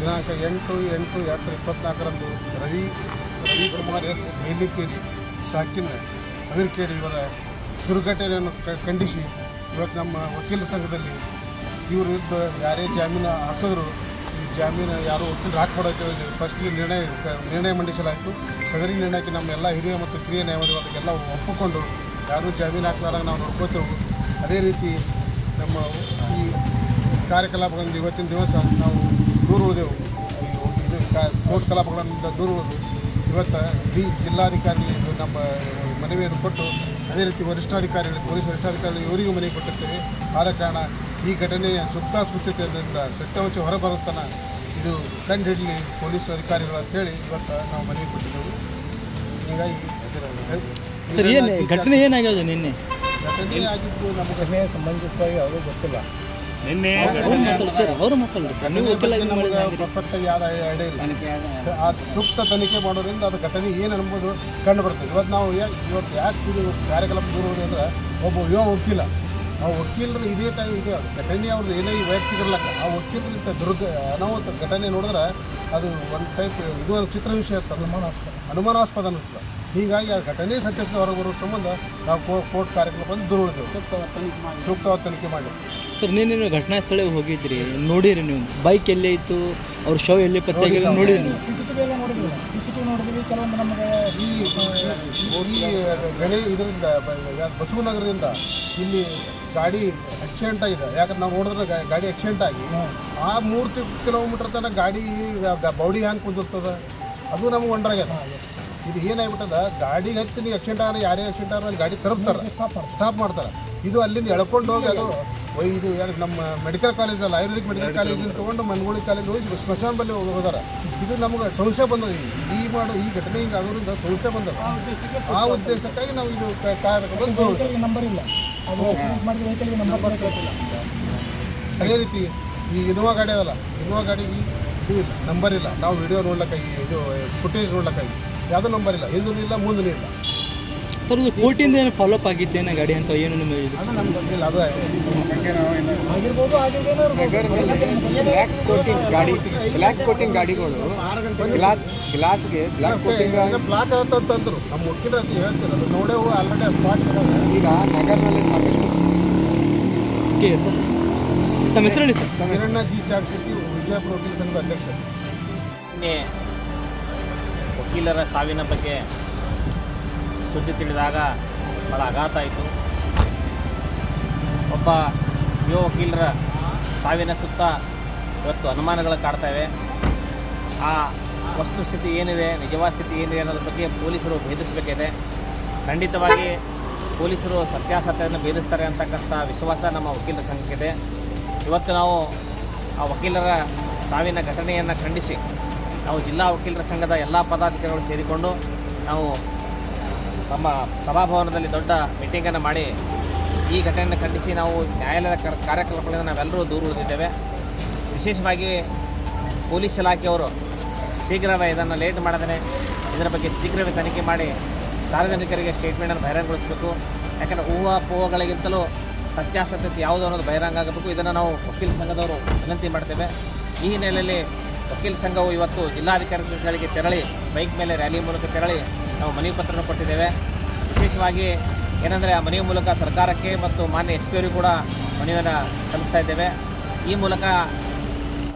ದಿನಾಂಕ ಎಂಟು ಎಂಟು ಎರಡು ಸಾವಿರದ ಇಪ್ಪತ್ನಾಲ್ಕರಂದು ರವಿ ರವಿ ಕುಮಾರ್ ಎಸ್ ಮೇಲಿಕೇರಿ ಶಾಕಿನ ಅಗರಿಕೇರಿ ಇವರ ದುರ್ಘಟನೆಯನ್ನು ಖಂಡಿಸಿ ಇವತ್ತು ನಮ್ಮ ವಕೀಲರ ಸಂಘದಲ್ಲಿ ಇವ್ರ ವಿರುದ್ಧ ಯಾರೇ ಜಾಮೀನು ಹಾಕಿದ್ರು, ಈ ಜಾಮೀನು ಯಾರು ವಕೀಲರು ಹಾಕ್ಕೊಡೋಕೆ ಫಸ್ಟ್ಲಿ ನಿರ್ಣಯ ನಿರ್ಣಯ ಮಂಡಿಸಲಾಯಿತು. ಸದರಿ ನಿರ್ಣಯಕ್ಕೆ ನಮ್ಮ ಎಲ್ಲ ಹಿರಿಯ ಮತ್ತು ಕಿರಿಯ ನ್ಯಾಯವಾದಿಗಳಿಗೆಲ್ಲ ಒಪ್ಪಿಕೊಂಡು ಯಾರೂ ಜಾಮೀನು ಹಾಕ್ಲಾರಂಗೆ ನಾವು ನೋಡ್ಕೋತೇವೆ. ಅದೇ ರೀತಿ ನಮ್ಮ ಈ ಕಾರ್ಯಕಲಾಪಗಳಿಂದ ಇವತ್ತಿನ ದಿವಸ ನಾವು ದೂರ ಉಳಿದೆವು ಈ- ಇದು ಕೋರ್ಟ್ ಕಲಾಪಗಳಿಂದ ದೂರ ಉಳಿದು ಇವತ್ತು ಬಿ ಜಿಲ್ಲಾಧಿಕಾರಿ ನಮ್ಮ ಮನವಿಯನ್ನು ಕೊಟ್ಟು ಅದೇ ರೀತಿ ವರಿಷ್ಠಾಧಿಕಾರಿಗಳು ಪೊಲೀಸ್ ವರಿಷ್ಠಾಧಿಕಾರಿಗಳು ಇವರಿಗೂ ಮನವಿ ಕೊಟ್ಟಿರ್ತೇವೆ. ಆದ ಕಾರಣ ಈ ಘಟನೆಯ ಸುತ್ತ ಸುಸ್ಥಿತಿಯಿಂದ ಸತ್ಯಾಂಶ ಹೊರಬರುತ್ತಾನ ಇದು ಕಂಡುಹಿಡಲಿ ಪೊಲೀಸ್ ಅಧಿಕಾರಿಗಳು ಅಂತೇಳಿ ಇವತ್ತು ನಾವು ಮನವಿ ಕೊಟ್ಟಿದ್ದೆವು. ಹೀಗಾಗಿ ಸರ್ ಏನು ಘಟನೆ ಏನಾಗಿದೆ ನಿನ್ನೆ? ಘಟನೆ ಆಗಿದ್ದು ನಮಗೆ ಘಟನೆಗೆ ಸಂಬಂಧಿಸಿದಾಗ ಯಾವುದೂ ಗೊತ್ತಿಲ್ಲ. ನಿನ್ನೆ ಅವ್ರು ಪರ್ಫೆಕ್ಟ್ ಐಡಿಯಾ ಇಲ್ಲ. ಆ ಸೂಕ್ತ ತನಿಖೆ ಮಾಡೋದ್ರಿಂದ ಅದು ಘಟನೆ ಏನು ಅನ್ಬೋದು ಕಂಡು ಬರ್ತದೆ. ಇವತ್ತು ನಾವು ಯಾ- ಇವತ್ತು ಯಾಕೆ ಇದು ಕಾರ್ಯಕಲಾಪ ದೂರೋದು ಅಂದ್ರೆ ಒಬ್ಬ ಯುವ ವಕೀಲ. ಆ ವಕೀಲರು ಇದೇ ಟೈಮ್ ಇದು ಘಟನೆ ಅವ್ರದ್ದು ಏನೇ ವೈಯಕ್ತಿಕರ್ಲಕ್ಕ ಆ ವಕೀಲರಿಂದ ದುರ್ಗ ಅನಾಹುತ ಘಟನೆ ನೋಡಿದ್ರೆ ಅದು ಒಂದು ಟೈಪ್ ಇದು ಒಂದು ಚಿತ್ರ ವಿಷಯ ಅನುಮಾನಾಸ್ಪದ ಅನುಮಾನಾಸ್ಪದ ಅನ್ನಿಸ್ತದೆ. ಹೀಗಾಗಿ ಆ ಘಟನೆ ಸತ್ಯಕ್ಕೆ ಹೊರಗೆ ಬರೋ ಸಂಬಂಧ ನಾವು ಕೋ- ಕೋರ್ಟ್ ಕಾರ್ಯಕ್ರಮವನ್ನು ದೂರ ಉಳಿದೆವು ಸೂಕ್ತವಾದ ತನಿಖೆ ಮಾಡಿ ಸರ್ ನೀನು ನೀವು ಘಟನಾ ಸ್ಥಳಕ್ಕೆ ಹೋಗಿದ್ರಿ. ನೋಡಿರಿ ನೀವು. ಬೈಕ್ ಎಲ್ಲೇ ಇತ್ತು? ಅವ್ರ ಶವ್ ಎಲ್ಲಿ ಪತ್ತೆ ಆಗಿಲ್ಲ ನೋಡಿರಿ ಸಿ ಸಿ ಟಿ ವಿ ಎಲ್ಲ ನೋಡಿದ್ವಿ. ಸಿ ಸಿ ಟಿ ವಿ ನೋಡಿದ್ವಿ. ಕೆಲವೊಂದು ನಮಗೆ ಈ ಈ ಗಣಿ ಇದರಿಂದ ಬಸವನಗರದಿಂದ ಇಲ್ಲಿ ಗಾಡಿ ಆಕ್ಸಿಡೆಂಟ್ ಆಗಿದೆ. ಯಾಕಂದ್ರೆ ನಾವು ನೋಡಿದ್ರೆ ಗಾಡಿ ಆಕ್ಸಿಡೆಂಟ್ ಆಗಿ. ಆ ಮೂರ್ತಿ ಕಿಲೋಮೀಟರ್ ತನಕ ಗಾಡಿ ಬೌಡಿ ಹ್ಯಾಂಗೆ ಕುಂದಿರ್ತದೆ? ಅದು ನಮ್ಗೆ ಒಂಡ್ರಾಗ್ಯದ ಇದು ಏನಾಗ್ಬಿಟ್ಟದ ಗಾಡಿ ಹತ್ತಿ ನೀವು ಆಕ್ಸಿಡೆಂಟ್ ಆದ್ರೆ ಯಾರೇ ಆಕ್ಸಿಡೆಂಟ್ ಆದ್ರೆ ಗಾಡಿ ತರಪ್ತಾರೆ ಸ್ಟಾಪ್ ಮಾಡಿ ಸ್ಟಾಪ್ ಮಾಡ್ತಾರೆ. ಇದು ಅಲ್ಲಿಂದ ಎಳ್ಕೊಂಡು ಹೋಗಿ ಅದು ಒಯ್ ಇದು ಯಾರು ನಮ್ಮ ಮೆಡಿಕಲ್ ಕಾಲೇಜಲ್ಲಿ ಆಯುರ್ವೇದಿಕ್ ಮೆಡಿಕಲ್ ಕಾಲೇಜಲ್ಲಿ ತೊಗೊಂಡು ಮನಗೋಳಿ ಕಾಲೇಜ್ ಹೋಗಿ ಸ್ಮಶಾನ ಬಲ್ಲಿ ಹೋಗೋದಾರ ಇದು ನಮ್ಗೆ ಸಂಶಯ ಬಂದದ ಈ ಮಾಡೋ ಈ ಘಟನೆ ಹಿಂಗೆ ಆಗೋದ್ರಿಂದ ಸಂಶಯ ಬಂದದ ಆ ಉದ್ದೇಶಕ್ಕಾಗಿ ನಾವು ಇದು ಕಾರ್ಯಕ್ರಮ ದೂರ ನಂಬರ್ ಇಲ್ಲ. ಅದು ನಂಬರ್ ರೀತಿ ಈ ಇನೋವಾ ಗಾಡಿ ಅದಲ್ಲ. ಇನೋವಾ ಗಾಡಿಗೆ ನಂಬರ್ ಇಲ್ಲ. ನಾವು ವಿಡಿಯೋ ನೋಡ್ಲಕ್ಕಾಗಿ ಇದು ಫುಟೇಜ್ ನೋಡ್ಲಕ್ಕಾಗಿ ಯಾವುದೂ ನಂಬರ್ ಇಲ್ಲ. ಹಿಂದೂ ಇಲ್ಲ ಮುಂದೂ ಇಲ್ಲ. ಸರ್ ಇದು ಕೋರ್ಟಿಂದ ಏನು ಫಾಲೋಅಪ್ ಆಗಿತ್ತೇನ ಗಾಡಿ ಅಂತ ಏನು ನಿಮಗೆ ಇದು? ಅದು ನಮ್ಗೆ ಗೊತ್ತಿಲ್ಲ ಅದು ಆಗಿರ್ಬೋದು ಆಗಿರ್ಬೋದು ಬ್ಲ್ಯಾಕ್ ಕೋಟಿಂಗ್ ಗಾಡಿ ಬ್ಲ್ಯಾಕ್ ಕೋಟಿಂಗ್ ಗಾಡಿಗಳು ಗ್ಲಾಸ್ ಗ್ಲಾಸ್ಗೆ ಬ್ಲ್ಯಾಕ್ ಕೋಟಿಂಗ್ ಬ್ಲಾಕ್ ಅಂತಂದ್ರು ನಮ್ಮ ಮುಖ್ಯರ ಹತ್ರ ಹೇಳ್ತೀರ ಅದು ನೋಡೇವು ಆಲ್ರೆಡಿ ಸ್ಪಾಟ್ ಈಗ ನಗರದಲ್ಲಿ ಸಾಕಷ್ಟು ಓಕೆ ಸರ್. ತಮ್ಮ ಹೆಸರು ಹೇಳಿ ಸರ್. ಹಿರಣ್ಣ ಜಿ ಶೆಟ್ಟಿ ವಿಜಯಪುರ ವಕೀಲ ಸಂಘದ ಅಧ್ಯಕ್ಷ ನಿನ್ನೆ ವಕೀಲರ ಸಾವಿನ ಬಗ್ಗೆ ಸುದ್ದಿ ತಿಳಿದಾಗ ಭಾಳ ಆಘಾತ ಆಯಿತು. ಒಬ್ಬ ಯುವ ವಕೀಲರ ಸಾವಿನ ಸುತ್ತ ಇವತ್ತು ಅನುಮಾನಗಳು ಕಾಡ್ತವೆ ಆ ವಸ್ತುಸ್ಥಿತಿ ಏನಿದೆ, ನಿಜವಾದ ಸ್ಥಿತಿ ಏನಿದೆ ಅನ್ನೋದ್ರ ಬಗ್ಗೆ ಪೊಲೀಸರು ಭೇದಿಸಬೇಕಿದೆ. ಖಂಡಿತವಾಗಿ ಪೊಲೀಸರು ಸತ್ಯಾಸತ್ಯವನ್ನು ಭೇದಿಸ್ತಾರೆ ಅಂತಕ್ಕಂಥ ವಿಶ್ವಾಸ ನಮ್ಮ ವಕೀಲರ ಸಂಘಕ್ಕಿದೆ. ಇವತ್ತು ನಾವು ಆ ವಕೀಲರ ಸಾವಿನ ಘಟನೆಯನ್ನು ಖಂಡಿಸಿ ನಾವು ಜಿಲ್ಲಾ ವಕೀಲರ ಸಂಘದ ಎಲ್ಲ ಪದಾಧಿಕಾರಿಗಳು ಸೇರಿಕೊಂಡು ನಾವು ನಮ್ಮ ಸಭಾಭವನದಲ್ಲಿ ದೊಡ್ಡ ಮೀಟಿಂಗನ್ನು ಮಾಡಿ ಈ ಘಟನೆಯನ್ನು ಖಂಡಿಸಿ ನಾವು ನ್ಯಾಯಾಲಯದ ಕರ್- ಕಾರ್ಯಕಲಾಪಗಳಿಂದ ನಾವೆಲ್ಲರೂ ದೂರ ಉಳಿದಿದ್ದೇವೆ ವಿಶೇಷವಾಗಿ ಪೊಲೀಸ್ ಇಲಾಖೆಯವರು ಶೀಘ್ರವೇ ಇದನ್ನು ಲೇಟ್ ಮಾಡದೇ ಇದರ ಬಗ್ಗೆ ಶೀಘ್ರವೇ ತನಿಖೆ ಮಾಡಿ ಸಾರ್ವಜನಿಕರಿಗೆ ಸ್ಟೇಟ್ಮೆಂಟನ್ನು ಬಹಿರಂಗಗೊಳಿಸಬೇಕು. ಯಾಕಂದರೆ ಊಹಾಪೋಹಗಳಿಗಿಂತಲೂ ಸತ್ಯಾಸತ್ಯತೆ ಯಾವುದು ಅನ್ನೋದು ಬಹಿರಂಗ ಆಗಬೇಕು. ಇದನ್ನು ನಾವು ವಕೀಲ ಸಂಘದವರು ವಿನಂತಿ ಮಾಡ್ತೇವೆ. ಈ ಹಿನ್ನೆಲೆಯಲ್ಲಿ ವಕೀಲ ಸಂಘವು ಇವತ್ತು ಜಿಲ್ಲಾಧಿಕಾರಿಗಳಿಗೆ ತೆರಳಿ, ಬೈಕ್ ಮೇಲೆ ರ್ಯಾಲಿ ಮೂಲಕ ತೆರಳಿ ನಾವು ಮನವಿ ಪತ್ರವನ್ನು ಕೊಟ್ಟಿದ್ದೇವೆ. ವಿಶೇಷವಾಗಿ ಏನಂದರೆ ಆ ಮನವಿ ಮೂಲಕ ಸರ್ಕಾರಕ್ಕೆ ಮತ್ತು ಮಾನ್ಯ ಎಸ್ ಪಿ ಕೂಡ ಮನವಿಯನ್ನು ಸಲ್ಲಿಸ್ತಾ ಇದ್ದೇವೆ. ಈ ಮೂಲಕ